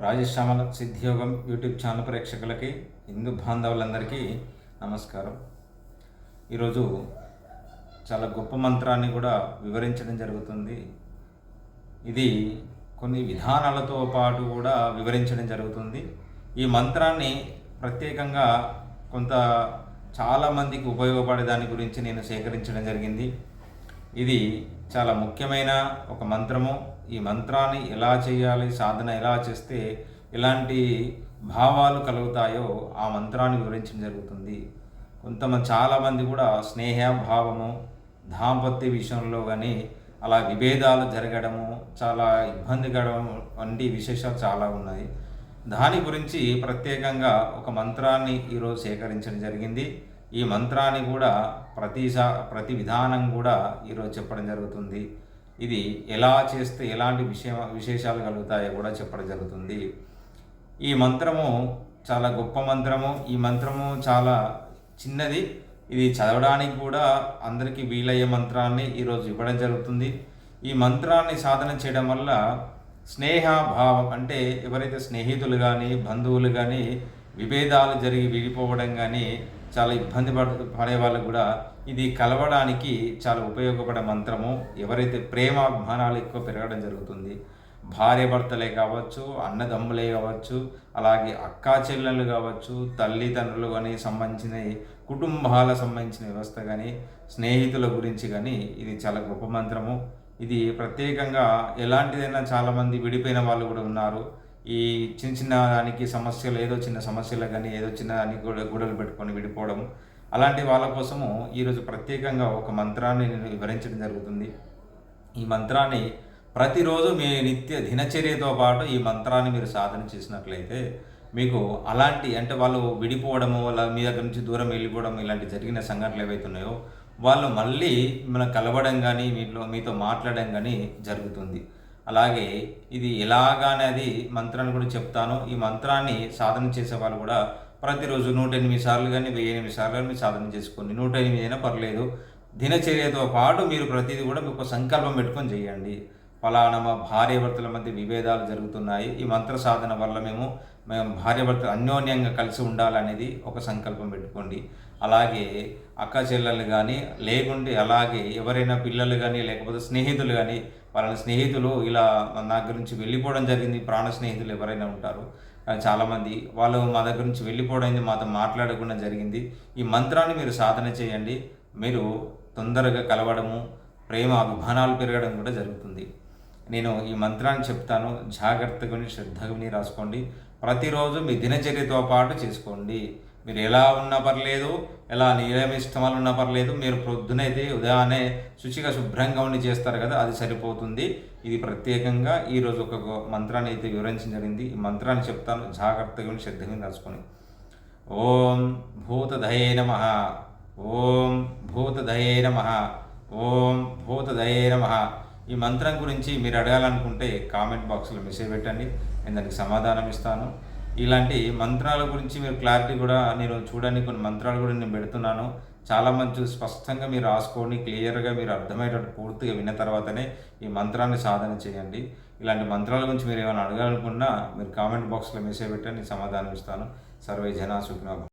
Rajashyamala సిద్ధియోగం YouTube channel ప్రేక్షకులకి హిందూ బాంధవులందరికీ నమస్కారం. ఈరోజు చాలా గొప్ప మంత్రాన్ని కూడా వివరించడం జరుగుతుంది. ఇది కొన్ని విధానాలతో పాటు కూడా వివరించడం జరుగుతుంది. ఈ మంత్రాన్ని ప్రత్యేకంగా కొంత చాలామందికి ఉపయోగపడే దాని గురించి నేను సేకరించడం జరిగింది. ఇది చాలా ముఖ్యమైన ఒక మంత్రము. ఈ మంత్రాన్ని ఎలా చేయాలి సాధన ఎలా చేస్తే ఎలాంటి భావాలు కలుగుతాయో ఆ మంత్రాన్ని వివరించడం జరుగుతుంది. కొంతమంది చాలామంది కూడా స్నేహ భావము దాంపత్య విషయంలో కానీ అలా విభేదాలు జరగడము చాలా ఇబ్బంది ఇబ్బందికరం వంటి విశేషాలు చాలా ఉన్నాయి. దాని గురించి ప్రత్యేకంగా ఒక మంత్రాన్ని ఈరోజు సేకరించడం జరిగింది. ఈ మంత్రాన్ని కూడా ప్రతి ప్రతి విధానం కూడా ఈరోజు చెప్పడం జరుగుతుంది. ఇది ఎలా చేస్తే ఎలాంటి విషయ విశేషాలు కలుగుతాయో కూడా చెప్పడం జరుగుతుంది. ఈ మంత్రము చాలా గొప్ప మంత్రము. ఈ మంత్రము చాలా చిన్నది. ఇది చదవడానికి కూడా అందరికీ వీలయ్యే మంత్రాన్ని ఈరోజు ఇవ్వడం జరుగుతుంది. ఈ మంత్రాన్ని సాధన చేయడం వల్ల స్నేహ భావం అంటే ఎవరైతే స్నేహితులు కానీ బంధువులు కానీ విభేదాలు జరిగి విడిపోవడం కానీ చాలా ఇబ్బంది పడ పడే వాళ్ళకు కూడా ఇది కలవడానికి చాలా ఉపయోగపడే మంత్రము. ఎవరైతే ప్రేమ అభిమానాలు ఎక్కువ పెరగడం జరుగుతుంది భార్య భర్తలే కావచ్చు అన్నదమ్ములే కావచ్చు అలాగే అక్కా చెల్లెలు కావచ్చు తల్లిదండ్రులు కానీ సంబంధించిన కుటుంబాల సంబంధించిన వ్యవస్థ కానీ స్నేహితుల గురించి కానీ ఇది చాలా గొప్ప మంత్రము. ఇది ప్రత్యేకంగా ఎలాంటిదైనా చాలామంది విడిపోయిన వాళ్ళు కూడా ఉన్నారు. ఈ చిన్న చిన్న దానికి సమస్యలు ఏదో చిన్న సమస్యలు కానీ ఏదో చిన్న దానికి కూడా గూడలు పెట్టుకొని విడిపోవడం అలాంటి వాళ్ళ కోసము ఈరోజు ప్రత్యేకంగా ఒక మంత్రాన్ని నేను వివరించడం జరుగుతుంది. ఈ మంత్రాన్ని ప్రతిరోజు మీ నిత్య దినచర్యతో పాటు ఈ మంత్రాన్ని మీరు సాధన చేసినట్లయితే మీకు అలాంటి అంటే వాళ్ళు విడిపోవడము వాళ్ళ మీ దగ్గర నుంచి దూరం వెళ్ళిపోవడం ఇలాంటి జరిగిన సంఘటనలు ఏవైతే ఉన్నాయో వాళ్ళు మళ్ళీ మన కలవడం కానీ మీలో మీతో మాట్లాడడం కానీ జరుగుతుంది. అలాగే ఇది ఎలాగనేది మంత్రాన్ని కూడా చెప్తాను. ఈ మంత్రాన్ని సాధన చేసే వాళ్ళు కూడా ప్రతిరోజు నూట ఎనిమిది సార్లు కానీ వెయ్యి ఎనిమిది సార్లు కానీ మీరు సాధన చేసుకోండి. నూట ఎనిమిది అయినా పర్లేదు. దినచర్యతో పాటు మీరు ప్రతిదీ కూడా మీకు సంకల్పం పెట్టుకొని చేయండి. ఫలానా మా భార్యభర్తల మధ్య విభేదాలు జరుగుతున్నాయి. ఈ మంత్ర సాధన వల్ల మేము మేము భార్యభర్తలు అన్యోన్యంగా కలిసి ఉండాలనేది ఒక సంకల్పం పెట్టుకోండి. అలాగే అక్క చెల్లెలు కానీ లేకుంటే అలాగే ఎవరైనా పిల్లలు కానీ లేకపోతే స్నేహితులు కానీ వాళ్ళ స్నేహితులు ఇలా నా గురించి వెళ్ళిపోవడం జరిగింది. ప్రాణ స్నేహితులు ఎవరైనా ఉంటారు. చాలామంది వాళ్ళు మా దగ్గర నుంచి వెళ్ళిపోవడం మాతో మాట్లాడకుండా జరిగింది. ఈ మంత్రాన్ని మీరు సాధన చేయండి. మీరు తొందరగా కలవడము ప్రేమ అభిమానాలు పెరగడం కూడా జరుగుతుంది. నేను ఈ మంత్రాన్ని చెప్తాను. జాగ్రత్తగా శ్రద్ధగా రాసుకోండి. ప్రతిరోజు మీ దినచర్యతో పాటు చేసుకోండి. మీరు ఎలా ఉన్నా పర్లేదు ఎలా నియమిష్టమాలు ఉన్నా పర్లేదు మీరు ప్రొద్దునైతే ఉదయాన్నే శుచిగా శుభ్రంగా ఉండి చేస్తారు కదా అది సరిపోతుంది. ఇది ప్రత్యేకంగా ఈరోజు ఒక మంత్రాన్ని అయితే వివరించడం జరిగింది. ఈ మంత్రాన్ని చెప్తాను. జాగ్రత్తగా ఉండి శ్రద్ధగా రాసుకొని ఓం భూతదయే నమ. ఓం భూతదయే నమ. ఓం భూతదయే నమ. ఈ మంత్రం గురించి మీరు అడగాలనుకుంటే కామెంట్ బాక్స్లో మెసేజ్ పెట్టండి. నేను దానికి సమాధానం ఇస్తాను. ఇలాంటి మంత్రాల గురించి మీరు క్లారిటీ కూడా నేను చూడండి. కొన్ని మంత్రాలు కూడా నేను పెడుతున్నాను. చాలా మంచి స్పష్టంగా మీరు రాసుకోండి. క్లియర్గా మీరు అర్థమయ్యేటట్టు పూర్తిగా విన్న తర్వాతనే ఈ మంత్రాన్ని సాధన చేయండి. ఇలాంటి మంత్రాల గురించి మీరు ఏమైనా అడగాలనుకున్నా మీరు కామెంట్ బాక్స్లో మెసేజ్ పెట్టండి. సమాధానం ఇస్తాను. సర్వే జనా సుఖినో